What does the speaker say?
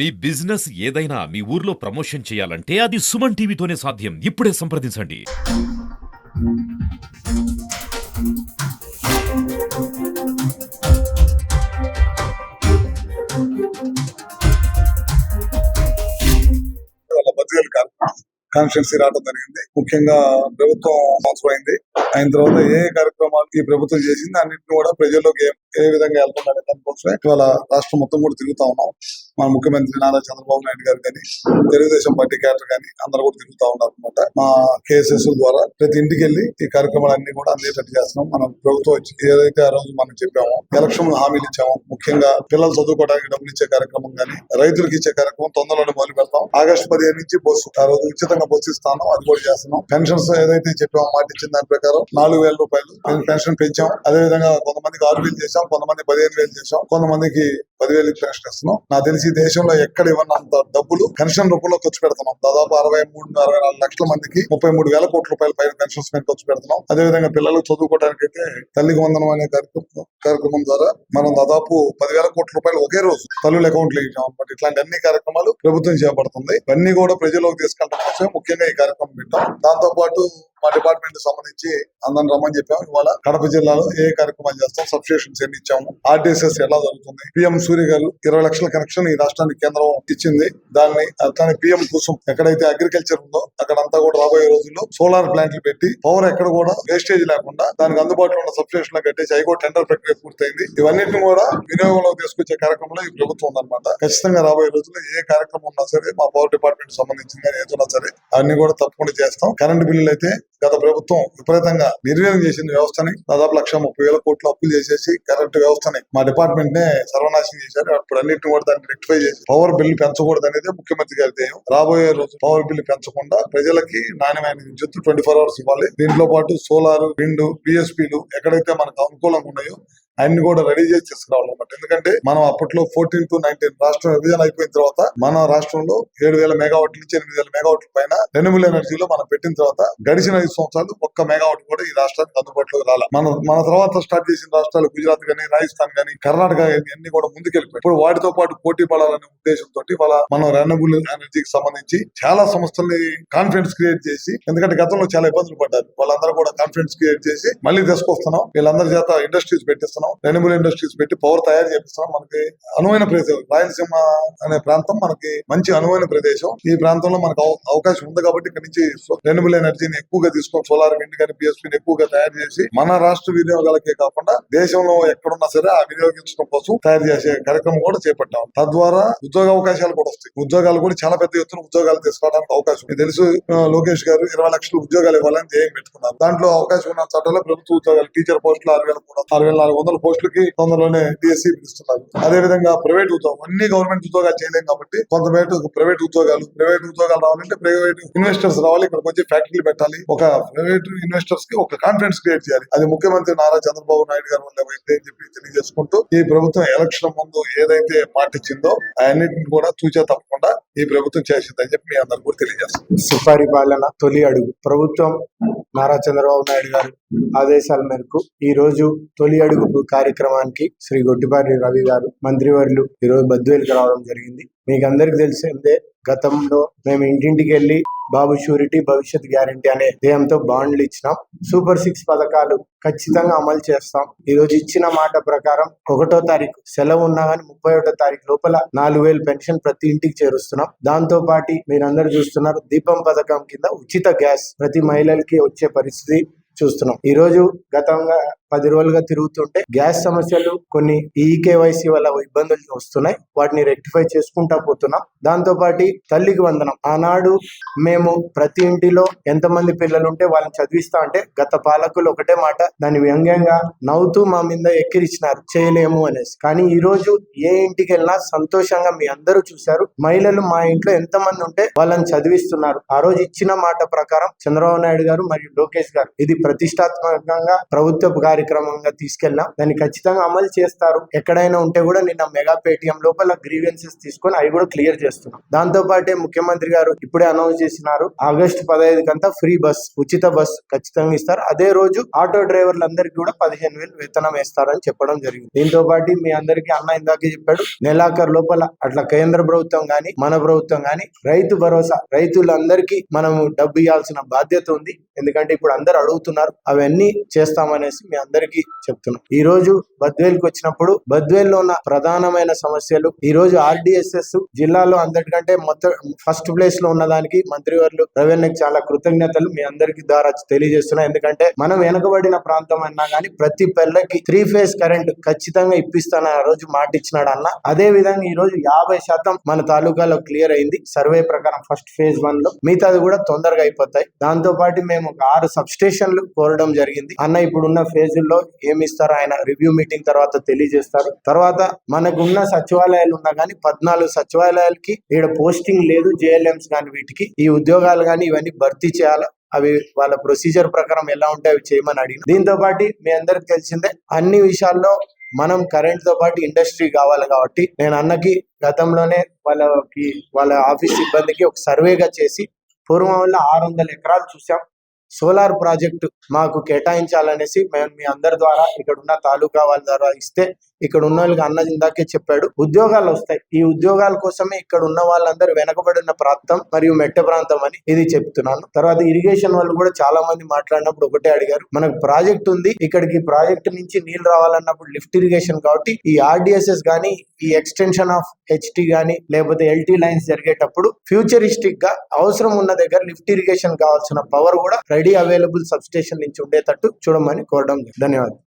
మీ business ఏదైనా మీ ఊర్లో promotion చేయాలంటే అది సుమన్ టీవీతోనే సాధ్యం. ఇప్పుడే సంప్రదించండి. వాళ్ళ కాన్స్టిట్యున్సీ రావడం జరిగింది. ముఖ్యంగా ప్రభుత్వం సంవత్సరం అయింది అయిన తర్వాత ఏ కార్యక్రమాలు ఈ ప్రభుత్వం చేసింది అన్నింటినీ కూడా ప్రజల్లోకి ఏ- ఏ విధంగా వెళ్తుందనే దానికోసమే ఇవాళ రాష్ట్రం మొత్తం కూడా తిరుగుతా ఉన్నాం. మన ముఖ్యమంత్రి నారా చంద్రబాబు నాయుడు గారు కానీ తెలుగుదేశం పార్టీ క్యాడర్ కానీ అందరూ కూడా తిరుగుతా ఉన్నారు అనమాట మా కేసెస్ ద్వారా ప్రతి ఇంటికి వెళ్ళి ఈ కార్యక్రమాలన్నీ కూడా అందేటట్టు చేస్తున్నాం. మనం ప్రభుత్వం వచ్చి ఏదైతే ఆ రోజు మనం చెప్పామో ఎలక్షన్ హామీలు ఇచ్చామో ముఖ్యంగా పిల్లలు చదువుకోవడానికి డబ్బులు ఇచ్చే కార్యక్రమం కానీ రైతులకు ఇచ్చే కార్యక్రమం తొందరలోనే మొదలు పెడతాం. ఆగస్టు పదిహేను నుంచి బస్సు ఆ రోజు ఉచితంగా బస్సు ఇస్తాను అది కూడా చేస్తున్నాం. పెన్షన్స్ ఏదైతే చెప్పామో మాట ఇచ్చిన దాని ప్రకారం నాలుగు వేల రూపాయలు పెన్షన్ పెంచాం. అదే విధంగా కొంతమందికి ఆరు వేలు చేశాం కొంతమంది పదిహేను వేలు చేశాం. కొంతమందికి పదివేలు పెన్షన్ ఇస్తున్నాం. నాకు తెలిసి దేశంలో ఎక్కడ ఇవ్వనంత డబ్బులు. పెన్షన్ రూపంలో ఖర్చు పెడుతున్నాం. దాదాపు అరవై మూడు అరవై నాలుగు లక్షల మందికి ముప్పై మూడు వేల కోట్ల రూపాయల పైన పెన్షన్స్ మీద ఖర్చు పెడుతున్నాం. అదే విధంగా పిల్లలు చదువుకోవడానికి అయితే తల్లికి వందనం అనే కార్యక్రమం కార్యక్రమం ద్వారా మనం దాదాపు పదివేల కోట్ల రూపాయలు ఒకే రోజు తల్లుల అకౌంట్లు ఇచ్చాం అనమాట ఇట్లాంటి అన్ని కార్యక్రమాలు ప్రభుత్వం చేపడుతుంది. ఇవన్నీ కూడా ప్రజల్లోకి తీసుకెళ్ళడం కోసం ముఖ్యంగా ఈ కార్యక్రమం పెట్టాం. దాంతో పాటు మా డిపార్ట్మెంట్ సంబంధించి అందరం రమ్మని చెప్పాము. ఇవాళ కడప జిల్లాలో ఏ కార్యక్రమాలు చేస్తాం సబ్స్టేషన్స్ ఎన్ని ఇచ్చాము ఆర్టీసీఎస్ ఎలా జరుగుతుంది పిఎం సూర్య గారు ఇరవై లక్షల కనెక్షన్ ఈ రాష్ట్రానికి కేంద్రం ఇచ్చింది. దాన్ని అట్లానే పిఎం కోసం ఎక్కడైతే అగ్రికల్చర్ ఉందో అక్కడంతా కూడా రాబోయే రోజుల్లో సోలార్ ప్లాంట్లు పెట్టి పవర్ ఎక్కడ కూడా వేస్టేజ్ లేకుండా దానికి అందుబాటులో ఉన్న సబ్స్టేషన్ కట్టేసి అవి కూడా టెండర్ ప్రక్రియ పూర్తయింది. ఇవన్నిటిని కూడా వినియోగంలో తీసుకొచ్చే కార్యక్రమంలో ఈ ప్రభుత్వం ఉందన్నమాట. ఖచ్చితంగా రాబోయే రోజుల్లో ఏ కార్యక్రమం ఉన్నా సరే మా పవర్ డిపార్ట్మెంట్ సంబంధించిన ఏదైనా సరే అన్ని కూడా తప్పకుండా చేస్తాం. కరెంట్ బిల్లులు అయితే గత ప్రభుత్వం విపరీతంగా నిర్వీర్యం చేసిన వ్యవస్థని. దాదాపు లక్ష ముప్పై వేల కోట్లు అప్పులు చేసేసి కరెంట్ వ్యవస్థని మా డిపార్ట్మెంట్ నే సర్వనాశనం చేశారు. అప్పుడు అన్నింటిని కూడా దాన్ని రెక్టిఫై చేసి పవర్ బిల్ పెంచకూడదు అనేది ముఖ్యమంత్రి గారి ధ్యేయం. రాబోయే రోజు పవర్ బిల్ పెంచకుండా ప్రజలకి నాణ్యమైన విద్యుత్ ట్వంటీ ఫోర్ అవర్స్ ఇవ్వాలి. దీంట్లో పాటు సోలార్ విండ్ పిఎస్పీలు ఎక్కడైతే మనకు అనుకూలంగా ఉన్నాయో అన్ని కూడా రెడీ చేసి తీసుకురావాలన్నమాట ఎందుకంటే మనం అప్పట్లో ఫోర్టీన్ టు నైన్టీన్ రాష్ట్రం విభజన అయిపోయిన తర్వాత మన రాష్ట్రంలో ఏడు వేల మెగావాట్ల నుంచి ఎనిమిది వేల మెగావాట్ల పైన రెన్యూబుల్ ఎనర్జీలో మనం పెట్టిన తర్వాత గడిచిన ఐదు సంవత్సరాలు ఒక్క మెగావాట్ కూడా ఈ రాష్ట్రానికి అందుబాటులోకి రాలే. మన మన తర్వాత స్టార్ట్ చేసిన రాష్ట్రాలు గుజరాత్ కానీ రాజస్థాన్ కానీ కర్ణాటక గానీ అన్ని కూడా ముందుకెళ్ళిపోయి ఇప్పుడు వాటితో పాటు పోటీ పడాలనే ఉద్దేశంతో వాళ్ళ మనం రెన్యూబుల్ ఎనర్జీకి సంబంధించి చాలా సంస్థల్ని కాన్ఫిడెన్స్ క్రియేట్ చేసి ఎందుకంటే గతంలో చాలా ఇబ్బందులు పడ్డారు. వాళ్ళందరూ కూడా కాన్ఫిడెన్స్ క్రియేట్ చేసి మళ్ళీ తీసుకొస్తున్నాం. వీళ్ళందరి చేత ఇండస్ట్రీస్ పెట్టిస్తున్నాం. రెన్యూబుల్ ఇండస్ట్రీస్ పెట్టి పవర్ తయారు చేపిస్తున్నాం. మనకి అనువైన ప్రదేశం రాయలసీమ అనే ప్రాంతం మనకి మంచి అనువైన ప్రదేశం. ఈ ప్రాంతంలో మనకు అవకాశం ఉంది కాబట్టి ఇక్కడ నుంచి రెన్యూబుల్ ఎనర్జీని ఎక్కువగా తీసుకొని సోలార్ విండ్ కానీ పిఎస్పీని ఎక్కువగా తయారు చేసి మన రాష్ట్ర వినియోగాలకే కాకుండా దేశంలో ఎక్కడున్నా సరే ఆ వినియోగించడం కోసం తయారు చేసే కార్యక్రమం కూడా చేపట్టాం. తద్వారా ఉద్యోగ అవకాశాలు కూడా వస్తాయి. ఉద్యోగాలు కూడా చాలా పెద్ద ఎత్తున ఉద్యోగాలు తీసుకోవడానికి అవకాశం తెలుసు లోకేష్ గారు ఇరవై లక్షల ఉద్యోగాలు ఇవ్వాలని ధ్యేయం పెట్టుకున్నారు. దాంట్లో అవకాశం ఉన్న చట్టంలో ప్రభుత్వ ఉద్యోగాలు టీచర్ పోస్టులు ఆరు వేల ఆరు వేల నాలుగు వందల పోస్టులకి తొందరలోనే డిఎస్సీ పిలుస్తున్నారు. అదే విధంగా ప్రైవేట్ ఉద్యోగం అన్ని గవర్నమెంట్ ఉద్యోగాలు చేయలేం కాబట్టి కొంతమేర ప్రైవేట్ ఉద్యోగాలు ప్రైవేట్ ఉద్యోగాలు రావాలంటే ప్రైవేట్ ఇన్వెస్టర్స్ రావాలి. ఇక్కడికి వచ్చి ఫ్యాక్టరీలు పెట్టాలి. ఒక ప్రైవేట్ ఇన్వెస్టర్స్కి ఒక కాన్ఫిడెన్స్ క్రియేట్ చేయాలి. అది ముఖ్యమంత్రి నారా చంద్రబాబు నాయుడు గారు వల్ల అని చెప్పి తెలియజేసుకుంటూ ఈ ప్రభుత్వం ఎలక్షన్ ముందు ఏదైతే మాట ఇచ్చిందో అన్నింటిని కూడా చూచే తప్పకుండా ఈ ప్రభుత్వం చేసిందని చెప్పి మీ అందరు కూడా తెలియజేస్తాం సుపరిపాలన తొలి అడుగు. ప్రభుత్వం నారా చంద్రబాబు నాయుడు గారు ఆదేశాల మేరకు ఈ రోజు తొలి అడుగు కార్యక్రమానికి శ్రీ గొట్టిపాటి రవి గారు మంత్రివర్యులు ఈ రోజు బద్వేలుకి రావడం జరిగింది. మీకు అందరికి తెలిసిందే గతంలో మేము ఇంటింటికి వెళ్ళి బాబు షూరిటీ భవిష్యత్ గ్యారంటీ అనే ధ్యేయంతో బాండ్లు ఇచ్చినాం. సూపర్ సిక్స్ పథకాలు ఖచ్చితంగా అమలు చేస్తాం. ఈ రోజు ఇచ్చిన మాట ప్రకారం ఒకటో తారీఖు సెలవు ఉన్నా కానీ ముప్పై ఒకటో తారీఖు లోపల నాలుగు వేలు పెన్షన్ ప్రతి ఇంటికి చేరుస్తున్నాం. దాంతో పాటు మీరందరూ చూస్తున్నారు దీపం పథకం కింద ఉచిత గ్యాస్ ప్రతి మహిళలకి వచ్చే పరిస్థితి చూస్తున్నాం. ఈ రోజు గతంగా పది రోజులుగా తిరుగుతుంటే గ్యాస్ సమస్యలు కొన్ని ఈకేవైసీ వల్ల ఇబ్బందులు వస్తున్నాయి. వాటిని రెక్టిఫై చేసుకుంటా పోతున్నాం. దాంతో పాటు తల్లికి వందనం. ఆనాడు మేము ప్రతి ఇంటిలో ఎంతమంది పిల్లలు ఉంటే వాళ్ళని చదివిస్తా అంటే గత పాలకులు ఒకటే మాట దాన్ని వ్యంగ్యంగా నవ్వుతూ మా మీద ఎక్కిరిచ్చినారు. చేయలేము అనేసి. కానీ ఈ రోజు ఏ ఇంటికి వెళ్ళినా సంతోషంగా మీ అందరూ చూశారు. మహిళలు మా ఇంట్లో ఎంతమంది ఉంటే వాళ్ళని చదివిస్తున్నారు. ఆ రోజు ఇచ్చిన మాట ప్రకారం చంద్రబాబు నాయుడు గారు మరియు లోకేష్ గారు ఇది ప్రతిష్టాత్మకంగా ప్రభుత్వ కార్యక్రమంగా తీసుకెళ్ళాం. దాన్ని ఖచ్చితంగా అమలు చేస్తారు. ఎక్కడైనా ఉంటే కూడా నిన్న మెగా పేటిఎం లోపల గ్రీవెన్సెస్ తీసుకొని అవి కూడా క్లియర్ చేస్తున్నాం. దాంతో పాటే ముఖ్యమంత్రి గారు ఇప్పుడే అనౌన్స్ చేసినారు. ఆగస్టు పదహైదు కంతా ఫ్రీ బస్ ఉచిత బస్ ఖచ్చితంగా ఇస్తారు. అదే రోజు ఆటో డ్రైవర్లందరికీ కూడా పదిహేను వేలు వేతనం వేస్తారని చెప్పడం జరిగింది. దీంతో పాటు మీ అందరికీ అన్న ఇందాకే చెప్పాడు. నెలాఖరు లోపల అట్లా కేంద్ర ప్రభుత్వం గాని మన ప్రభుత్వం గాని రైతు భరోసా రైతులందరికీ మనము డబ్బు ఇవ్వాల్సిన బాధ్యత ఉంది. ఎందుకంటే ఇప్పుడు అందరు అడుగుతున్నారు. అవన్నీ చేస్తామనేసి మీ అందరికీ చెప్తున్నాం. ఈ రోజు బద్వేల్కి వచ్చినప్పుడు బద్వేల్లో ఉన్న ప్రధానమైన సమస్యలు ఈ రోజు ఆర్డిఎస్ఎస్ జిల్లాలో అందరికంటే మొత్తం ఫస్ట్ ప్లేస్లో ఉన్నదానికి మంత్రివర్లు వర్లు చాలా కృతజ్ఞతలు మీ అందరికి ద్వారా తెలియజేస్తున్నాయి ఎందుకంటే మనం వెనకబడిన ప్రాంతం అన్నా గానీ ప్రతి పిల్లకి త్రీ ఫేజ్ కరెంట్ ఖచ్చితంగా ఇప్పిస్తానని ఆ రోజు మాట ఇచ్చినాడు అన్న. అదే విధంగా ఈ రోజు యాభై శాతం మన తాలూకాలో క్లియర్ అయింది. సర్వే ప్రకారం ఫస్ట్ ఫేజ్ వన్లో మిగతాది కూడా తొందరగా అయిపోతాయి. దాంతో పాటు మేము ఒక ఆరు సబ్ స్టేషన్లు కోరడం జరిగింది. అన్న ఇప్పుడున్న రోజుల్లో ఏమి ఇస్తారో ఆయన రివ్యూ మీటింగ్ తర్వాత తెలియజేస్తారు. తర్వాత మనకున్న సచివాలయాలు ఉన్నా గానీ పద్నాలుగు సచివాలయాలకి ఇక్కడ పోస్టింగ్ లేదు. జేఎల్ఎంస్ కానీ వీటికి. ఈ ఉద్యోగాలు కానీ ఇవన్నీ భర్తీ చేయాలి? అవి వాళ్ళ ప్రొసీజర్ ప్రకారం ఎలా ఉంటే అవి చేయమని అడిగిన. దీంతో పాటు మీ అందరికి తెలిసిందే అన్ని విషయాల్లో మనం కరెంట్తో పాటు ఇండస్ట్రీ కావాలి కాబట్టి నేను అన్నకి గతంలోనే వాళ్ళకి వాళ్ళ ఆఫీస్ సిబ్బందికి ఒక సర్వేగా చేసి పూర్వం వల్ల ఆరు వందల ఎకరాలు చూసాం. సోలార్ ప్రాజెక్టు మాకు కేటాయించాలనేసి మేము మీ అందరి ద్వారా ఇక్కడ ఉన్న తాలూకా వాళ్ళ ద్వారా ఇస్తే ఇక్కడ ఉన్న వాళ్ళకి అన్న ఇందాకే చెప్పాడు. ఉద్యోగాలు వస్తాయి. ఈ ఉద్యోగాల కోసమే ఇక్కడ ఉన్న వాళ్ళందరూ వెనకబడిన ప్రాంతం మరియు మెట్ట ప్రాంతం అని ఇది చెప్తున్నాను. తర్వాత ఇరిగేషన్ వాళ్ళు కూడా చాలా మంది మాట్లాడినప్పుడు ఒకటే అడిగారు. మనకు ప్రాజెక్ట్ ఉంది. ఇక్కడికి ప్రాజెక్ట్ నుంచి నీళ్ళు రావాలన్నప్పుడు లిఫ్ట్ ఇరిగేషన్ కాబట్టి ఈ ఆర్డిఎస్ఎస్ గానీ ఈ ఎక్స్టెన్షన్ ఆఫ్ హెచ్టి గానీ లేకపోతే ఎల్టీ లైన్స్ జరిగేటప్పుడు ఫ్యూచరిస్టిక్గా అవసరం ఉన్న దగ్గర లిఫ్ట్ ఇరిగేషన్ కావాల్సిన పవర్ కూడా రెడీ అవైలబుల్ సబ్ స్టేషన్ నుంచి ఉండేటట్టు చూడమని కోరడం ధన్యవాదాలు.